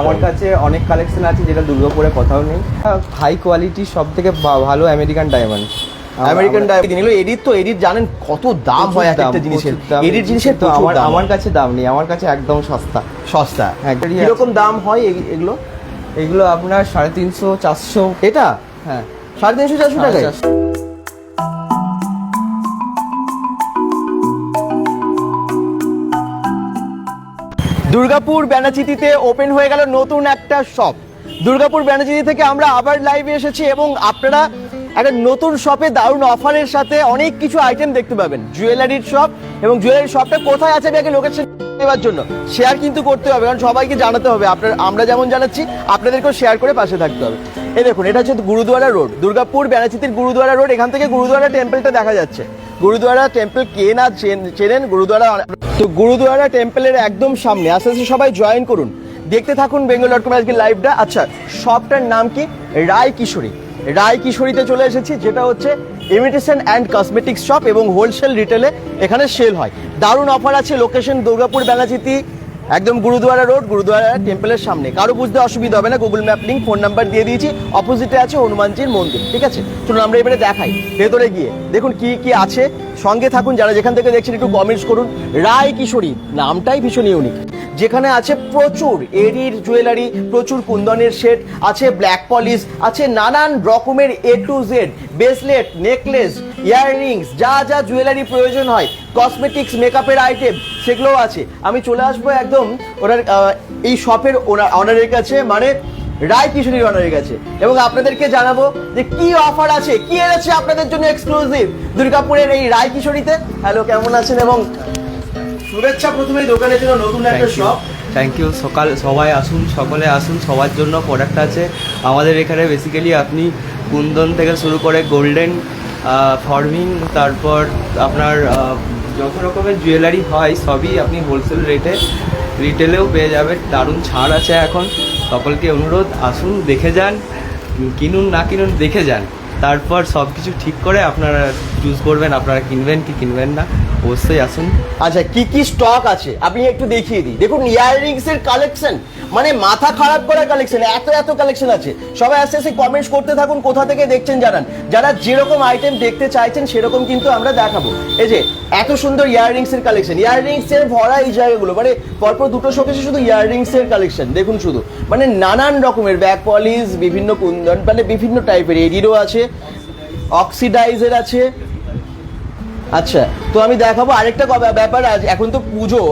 আমার কাছে অনেক কালেকশন আছে যেটা দুর্গাপুরে কোথাও নেই। হাই কোয়ালিটি সব থেকে ভালো আমেরিকান ডায়মন্ড আমেরিকান ডায়াবেটিস এগুলো এডিট তো এডিট জানেন কত দাম হয় এক একটা জিনিসের। এডিট জিনিসের তো আমার আমার কাছে দাম নেই আমার কাছে একদম সস্তা। সস্তা হ্যাঁ, কীরকম দাম হয় এগুলো? এগুলো আপনার সাড়ে তিনশো চারশো। এটা? হ্যাঁ সাড়ে তিনশো চারশো সাড়ে দুর্গাপুর ব্যানাচিতিতে ওপেন হয়ে গেল নতুন একটা শপ দুর্গাপুর ব্যানাচিতি থেকে আমরা আবার লাইভে এসেছি এবং আপনারা একটা নতুন শপে দারুণ অফারের সাথে অনেক কিছু আইটেম দেখতে পাবেন। জুয়েলারির শপ এবং জুয়েলারির শপটা কোথায় আছে আগে লোকেশন দেওয়ার জন্য শেয়ার কিন্তু করতে হবে, কারণ সবাইকে জানাতে হবে। আপনার, আমরা যেমন জানাচ্ছি, আপনাদেরকেও শেয়ার করে পাশে থাকতে হবে। এই দেখুন, এটা হচ্ছে গুরুদুয়ারা রোড দুর্গাপুর ব্যানাচিতির গুরুদুয়ারা রোড এখান থেকে গুরুদুয়ারা টেম্পলটা দেখা যাচ্ছে। গুরুদুয়ারা টেম্পল কে না চেন- চেনেন? গুরুদুয়ারা তো গুরুদুয়ারা টেম্পলের একদম সামনে। আস্তে আস্তে সবাই জয়েন করুন। দেখতে থাকুন বেঙ্গল ডট কম আজকে লাইভটা আচ্ছা শপটার নাম কি? রায় কিশোরী। রায় কিশোরীতে চলে এসেছি, যেটা হচ্ছে ইমিটেশন অ্যান্ড কসমেটিক্স শপ এবং হোলসেল রিটেলে এখানে সেল হয়। দারুণ অফার আছে লোকেশন দুর্গাপুর বেলাচিতি একদম গুরুদুয়ারা রোড, গুরুদুয়ারা টেম্পলের সামনে। কারও বুঝতে অসুবিধা হবে না Google map link phone number দিয়ে দিয়েছি। অপোজিটে আছে হনুমানজির মন্দির, ঠিক আছে? চলুন আমরা এবারে দেখাই। ভেতরে গিয়ে দেখুন কি কি আছে। সঙ্গে থাকুন, যারা যেখান থেকে দেখছেন, একটু কমেন্টস করুন। রায় কিশোরী, নামটাই ভীষণ ইউনিক যেখানে আছে প্রচুর এরির জুয়েলারি প্রচুর কুন্দনের সেট আছে ব্ল্যাক পলিশ আছে নানান রকমের A to Z bracelet necklace earrings যা যা জুয়েলারি প্রয়োজন হয় কসমেটিক্স মেকআপের আইটেম সেগুলোও আছে। আমি চলে আসব একদম ওনার এই শপের অনারের কাছে মানে রায় কিশোরীর অনারের কাছে। এবং আপনাদেরকে জানাব যে কি অফার আছে কি এনেছে আপনাদের জন্য এক্সক্লুসিভ দুর্গাপুরের এই রায় কিশোরীতে। হ্যালো কেমন আছেন এবং শুভেচ্ছা প্রথমে দোকানের জন্য নতুন একটা শপ থ্যাংক ইউ সকাল সবাই আসুন সকলে আসুন সবার জন্য প্রোডাক্ট আছে। আমাদের এখানে বেসিক্যালি আপনি কুন্দন থেকে শুরু করে গোল্ডেন ফর্মিং তারপর আপনার যত রকমের জুয়েলারি হয়, সবই আপনি হোলসেল রেটে রিটেলেও পেয়ে যাবেন। দারুণ ছাড় আছে এখন। সকলকে অনুরোধ, আসুন, দেখে যান, কিনুন, না কিনুন, দেখে যান। তারপর সব কিছু ঠিক করে আপনারা চুজ করবেন, আপনারা কিনবেন কি কিনবেন না, অবশ্যই আসুন। আচ্ছা কি কি স্টক আছে? আপনি একটু দেখিয়ে দিই। দেখুন ইয়াররিংস এর কালেকশন মানে মাথা খারাপ করা কালেকশন এত এত কালেকশন আছে। সবাই আস্তে আস্তে কমেন্টস করতে থাকুন, কোথা থেকে দেখছেন জানান। যারা যেরকম আইটেম দেখতে চাইছেন, সেরকম কিন্তু আমরা দেখাবো। এই যে, এত সুন্দর ইয়াররিংস এর কালেকশন ইয়াররিংস এর ভরা এই জায়গাগুলো মানে পরপর দুটো শোকেসে শুধু ইয়াররিংস এর কালেকশন দেখুন শুধু। মানে নানান রকমের ব্যাক পলিশ বিভিন্ন কুন্দন মানে বিভিন্ন টাইপের এডিরও আছে। অক্সিডাইজের আছে। আচ্ছা তো আমি দেখাবো আরেকটা ব্যাপার আছে এখন তো পুজো।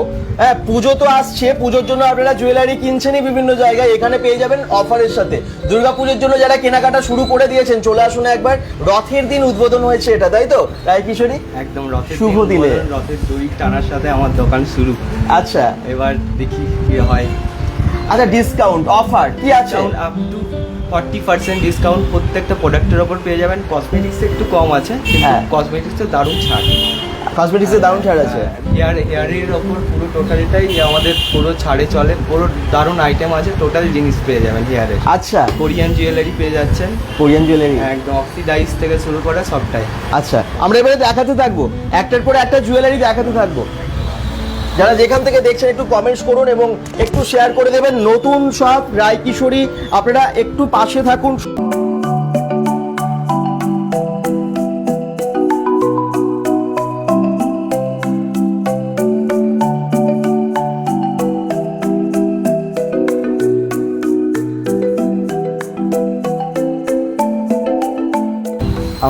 হ্যাঁ পুজো তো আসছে পুজোর জন্য আপনারা জুয়েলারি কিনছেনই বিভিন্ন জায়গায় এখানে পেয়ে যাবেন অফারের সাথে। দুর্গা পুজোর জন্য যারা কেনাকাটা শুরু করে দিয়েছেন চলে আসুন একবার রথের দিন উদ্বোধন হয়েছে এটা তাই তো? তাই কিশোরী? একদম রথের শুভ দিনে। রথের দই টানার সাথে আমার দোকান শুরু। আচ্ছা। এবার দেখি কি হয়। আচ্ছা ডিসকাউন্ট অফার কি আছে? Up to forty percent discount প্রত্যেকটা প্রোডাক্টের ওপর পেয়ে যাবেন। কসমেটিক্স একটু কম আছে হ্যাঁ। কসমেটিক্সে দারুণ ছাড়। কসমেটিক্সে দারুণ ছাড় আছে। হেয়ার হেয়ারের ওপর পুরো টোটালটাই আমাদের পুরো ছাড়ে চলে। পুরো দারুণ আইটেম আছে টোটাল জিনিস পেয়ে যাবেন হেয়ারের আচ্ছা। কোরিয়ান জুয়েলারি পেয়ে যাচ্ছেন। কোরিয়ান জুয়েলারি একদম অক্সিডাইজ থেকে শুরু করে সবটাই। আচ্ছা আমরা এবারে দেখাতে থাকব। একটার পর একটা জুয়েলারি দেখাতে থাকব। যারা যেখান থেকে দেখছেন, একটু কমেন্টস করুন এবং একটু শেয়ার করে দেবেন। নতুন সব রায় কিশোরী আপনারা একটু পাশে থাকুন।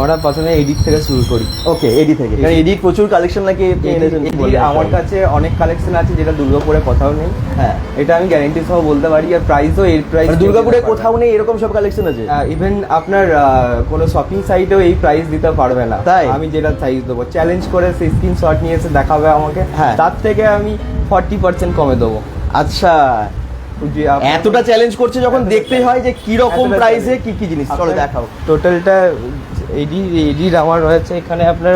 আমরা প্রথমে এডিট থেকে শুরু করি। ওকে এডি থেকে। কারণ এডির প্রচুর কালেকশন নাকি এডিট। আমার কাছে অনেক কালেকশন আছে যেটা দুর্গাপুরে কোথাও নেই। হ্যাঁ। এটা আমি গ্যারেন্টি সহ বলতে পারি। আর প্রাইসও এর প্রাইস মানে দুর্গাপুরে কোথাও নেই এরকম সব কালেকশন আছে? ইভেন আপনার আহ, কোনো শপিং সাইটেও এই প্রাইস দিতে পারবে না। তাই? আমি যেটা সাইজ দেবো। চ্যালেঞ্জ করে সেই স্ক্রিনশট নিয়ে এসে দেখাবে আমাকে। হ্যাঁ। তার থেকে আমি ফর্টি পার্সেন্ট কমে দেবো। আচ্ছা। এতটা চ্যালেঞ্জ করছে যখন দেখতে হয় যে কি রকম প্রাইসে। কি কি জিনিস? চলো দেখাও। টোটালটা এডি এডি আমার রয়েছে। এখানে আপনার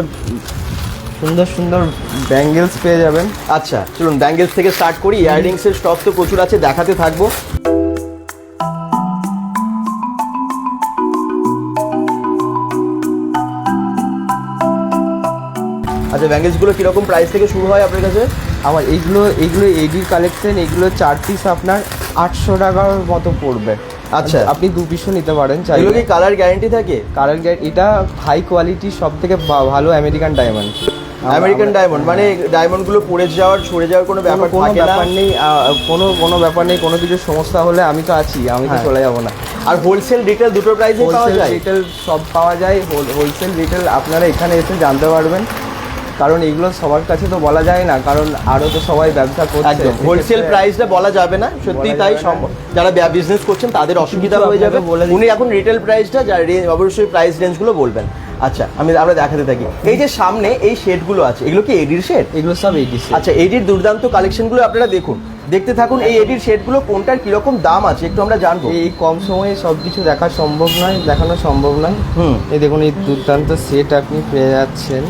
সুন্দর সুন্দর ব্যাঙ্গেলস পেয়ে যাবেন। আচ্ছা চলুন ব্যাঙ্গেলস থেকে স্টার্ট করি। ইয়াররিংস এর স্টক তো প্রচুর আছে দেখাতে থাকব। আচ্ছা ব্যাঙ্গেলসগুলো কীরকম প্রাইস থেকে শুরু হয় আপনার কাছে? আমার এইগুলো এইগুলো এডির কালেকশন এগুলো চার পিস আপনার আটশো টাকার মতো পড়বে। আচ্ছা। আপনি দু পিসও নিতে পারেন এগুলো চাইলে কি কালার গ্যারেন্টি থাকে? কালার গ্যাট এটা হাই কোয়ালিটির সব থেকে ভালো আমেরিকান ডায়মন্ড আমেরিকান ডায়মন্ড মানে ডায়মন্ডগুলো পড়ে যাওয়ার সরে যাওয়ার কোনো ব্যাপার কোনো ব্যাপার নেই কোনো কোনো ব্যাপার নেই কোনো কিছু সমস্যা হলে আমি তো আছি আমি তো হ্যাঁ। চলে যাব না। আর হোলসেল রিটেল দুটো প্রাইসে পাওয়া যায়? রিটেল সব পাওয়া যায় হোলসেল রিটেল আপনারা এখানে এসে জানতে পারবেন। কারণ এগুলো সবার কাছে তো বলা যায় না কারণ আরও তো সবাই ব্যবসা করছে। হোলসেল প্রাইসটা বলা যাবে না সত্যি তাই সম্ভব যারা বিজনেস করছেন তাদের অসুবিধা হয়ে যাবে। উনি এখন রিটেল প্রাইসটা যা রে- অবশ্যই প্রাইস রেঞ্জগুলো বলবেন। আচ্ছা আমি আমরা দেখাতে থাকি। এই যে সামনে এই শেডগুলো আছে এগুলো কি এডির শেড এগুলো সব এইটি আচ্ছা এডির দুর্দান্ত কালেকশনগুলো আপনারা দেখুন। দেখতে থাকুন এই এডির শেডগুলো কোনটার কীরকম দাম আছে একটু আমরা জানব। এই কম সময়ে সব কিছু দেখা সম্ভব নয় দেখানো সম্ভব নয়। হুম। এই দেখুন এই দুর্দান্ত সেট আপনি পেয়ে যাচ্ছেন।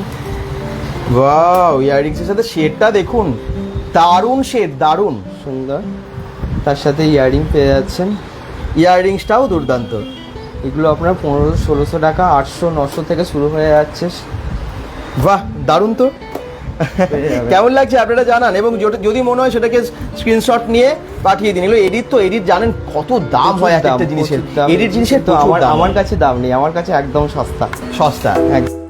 ওয়াও ইয়ারিংসের সাথে শেডটা দেখুন। দারুণ শেড দারুণ। সুন্দর। তার সাথে ইয়ারিং পেয়ে যাচ্ছেন। ইয়াররিংসটাও দুর্দান্ত। এগুলো আপনার পনেরো ষোলোশো টাকা আটশো নশো থেকে শুরু হয়ে যাচ্ছে। বাহ দারুণ তো। কেমন লাগছে আপনারা জানান এবং যেটা- যদি মনে হয় সেটাকে স্ক্রিনশট নিয়ে পাঠিয়ে দিন। এগুলো এডিট তো এডিট জানেন কত দাম হয় একটা জিনিসের। এডিট জিনিসের তো আমার আমার কাছে দাম নেই আমার কাছে একদম সস্তা। সস্তা এক-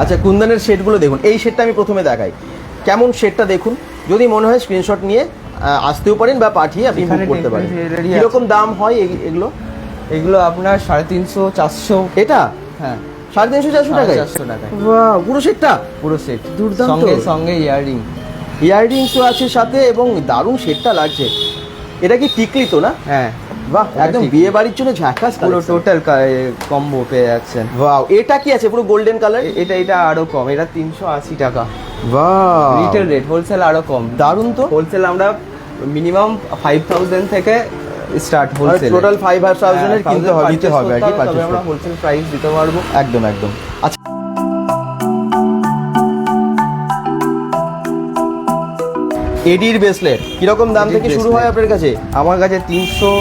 আচ্ছা কুন্দনের শেডগুলো দেখুন। এই শেডটা আমি প্রথমে দেখাই। কেমন শেডটা দেখুন? যদি মনে হয় স্ক্রিনশট নিয়ে আসতেও পারেন বা পাঠিয়ে আপনি বুক করতে পারেন। এরকম দাম হয় এগুলো? এগুলো আপনার সাড়ে তিনশো চারশো। এটা? হ্যাঁ। সাড়ে তিনশো চারশো টাকায়? চারশো বাহ, পুরো সেটটা পুরো সেট দুর্দান্ত। সঙ্গে সঙ্গে ইয়ারিং ইয়াররিংসও আছে সাথে এবং দারুণ শেডটা লাগছে। এটা কি টিকলি তো না? হ্যাঁ। বাহ একদম। বিয়ে বাড়ির জন্য ঝাঁকাস পুরো টোটাল কম্বো পেয়ে যাচ্ছেন। ওয়াও এটা কি আছে পুরো গোল্ডেন কালার এটা এটা আরও কম এটা তিনশো আশি টাকা। বাহ রিটেল রেট হোলসেল আরও কম। দারুণ তো। হোলসেল আমরা মিনিমাম ফাইভ থাউজেন্ড থেকে স্টার্ট হোলসেল টোটাল ফাইভ হাজার থাউজেন্ডের কিনতে হবে দিতে হবে আর কি আমরা হোলসেল প্রাইস দিতে পারব। একদম একদম। আচ্ছা। এডির ব্রেসলেট কীরকম দাম থেকে শুরু হয় আপনার কাছে? আমার কাছে তিনশো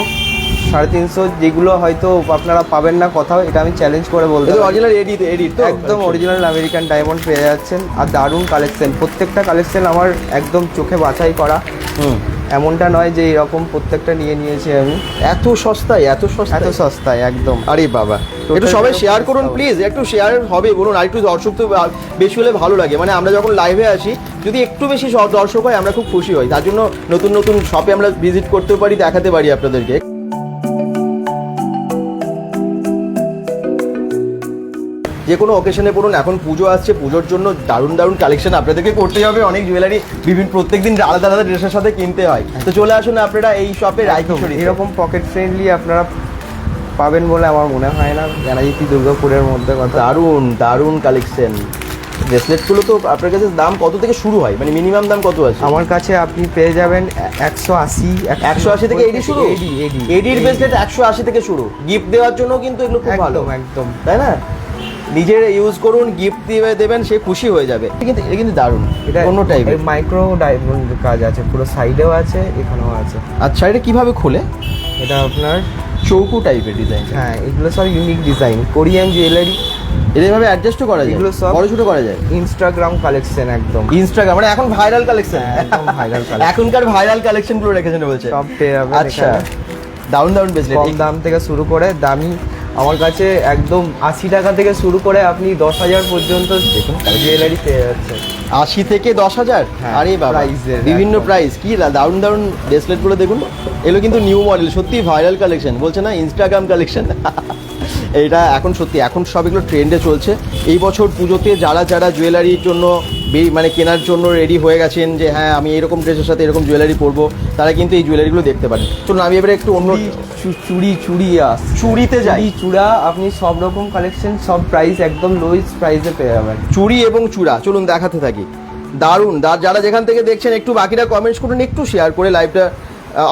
সাড়ে তিনশো যেগুলো হয়তো আপনারা পাবেন না কোথাও এটা আমি চ্যালেঞ্জ করে বলতে অরিজিনাল এডি এডির তো? একদম অরিজিনাল আমেরিকান ডায়মন্ড পেয়ে যাচ্ছেন আর দারুণ কালেকশন প্রত্যেকটা কালেকশন আমার একদম চোখে বাছাই করা। হুম। এমনটা নয় যে এরকম প্রত্যেকটা নিয়ে নিয়েছি আমি। এত সস্তায় এত সস্তায়? এত সস্তায় একদম। আরে বাবা। একটু সবাই শেয়ার করুন প্লিজ একটু শেয়ার হবে বলুন আর একটু দর্শক তো বেশি হলে ভালো লাগে। মানে আমরা যখন লাইভে আসি যদি একটু বেশি দর্শক হয় আমরা খুব খুশি হই। তার জন্য নতুন নতুন শপে আমরা ভিজিট করতেও পারি দেখাতে পারি আপনাদেরকে। যে কোনো অকেশনে পড়ুন এখন পুজো আসছে পুজোর জন্য দারুণ দারুণ কালেকশন আপনাদেরকে করতে হবে। অনেক জুয়েলারি বিভিন্ন প্রত্যেক দিন আলাদা আলাদা ড্রেসের সাথে কিনতে হয়। তো চলে আসুন আপনারা এই শপে রায়কিশোরী এরকম পকেট ফ্রেন্ডলি আপনারা পাবেন বলে আমার মনে হয় না। জানাজিতি দুর্গাপুরের মধ্যে কথা। দারুণ দারুণ কালেকশন ব্রেসলেটগুলো তো আপনার কাছে দাম কত থেকে শুরু হয়? মানে মিনিমাম দাম কত আছে? আমার কাছে আপনি পেয়ে যাবেন একশো আশি একশো আশি থেকে এডি শুরু? এডি এডি এডির ব্রেসলেট একশো আশি থেকে শুরু। গিফট দেওয়ার জন্য কিন্তু এগুলো খুব ভালো। একদম। তাই না? নিজের ইউজ করুন গিফট দিয়ে দেবেন সে খুশি হয়ে যাবে। কিন্তু এটা কিন্তু দারুণ। এটা অন্য টাইপের মাইক্রো ডায়মন্ড কাজ আছে পুরো সাইডেও আছে এখানেও আছে। আচ্ছা এটা কীভাবে খোলে? এটা আপনার চৌকো টাইপের ডিজাইন হ্যাঁ এগুলো সব ইউনিক ডিজাইন কোরিয়ান জুয়েলারি এভাবে অ্যাডজাস্টও করা যায়। এগুলো সব- বড় ছোট করা যায়। ইনস্টাগ্রাম কালেকশন একদম। ইনস্টাগ্রাম মানে এখন ভাইরাল কালেকশন হ্যাঁ, একদম viral collection। এখনকার ভাইরাল কালেকশনগুলো রেখেছেন বলছে। সব পেয়ে যাবেন আচ্ছা। দারুণ দারুণ ব্রেসলেট কম দাম থেকে শুরু করে দামি আমার কাছে একদম আশি টাকা থেকে শুরু করে আপনি দশ হাজার পর্যন্ত দেখুন জুয়েলারি পেয়ে যাচ্ছেন। আশি থেকে দশ হাজার? হ্যাঁ, আরে বাবা বিভিন্ন প্রাইস কি দারুণ দারুণ ব্রেসলেটগুলো দেখুন। এগুলো কিন্তু নিউ মডেল সত্যি ভাইরাল কালেকশন বলছে না ইনস্টাগ্রাম কালেকশন এটা এখন সত্যি এখন সব এগুলো ট্রেন্ডে চলছে। এই বছর পুজোতে যারা যারা জুয়েলারির জন্য মানে কেনার জন্য রেডি হয়ে গেছেন যে হ্যাঁ আমি এরকম ড্রেসের সাথে এরকম জুয়েলারি পরবো তারা কিন্তু এই জুয়েলারিগুলো দেখতে পারেন। চলুন আমি এবারে একটু অন্য চুড়ি চুড়ি আস চুড়িতে যাই। চুড়ি আপনি সব রকম কালেকশন সব প্রাইস একদম লোয়েস্ট প্রাইসে পেয়ে যাবেন। চুড়ি এবং চূড়া চলুন দেখাতে থাকি। দারুণ যারা যেখান থেকে দেখছেন একটু বাকিরা কমেন্টস করুন একটু শেয়ার করে লাইভটা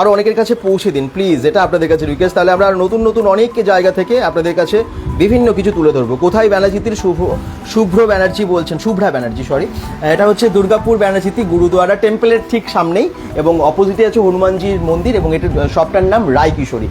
আরও অনেকের কাছে পৌঁছে দিন প্লিজ এটা আপনাদের কাছে রিকোয়েস্ট তাহলে আমরা নতুন নতুন অনেক জায়গা থেকে আপনাদের কাছে বিভিন্ন কিছু তুলে ধরবো। কোথায় ব্যানার্জিতির শুভ, শুভ্র ব্যানার্জি বলছেন, শুভ্রা ব্যানার্জি সরি এটা হচ্ছে দুর্গাপুর ব্যানার্জিতি গুরুদুয়ারা টেম্পলের ঠিক সামনেই এবং অপোজিটে আছে হনুমানজির মন্দির এবং এটার শপটার নাম রায় কিশোরী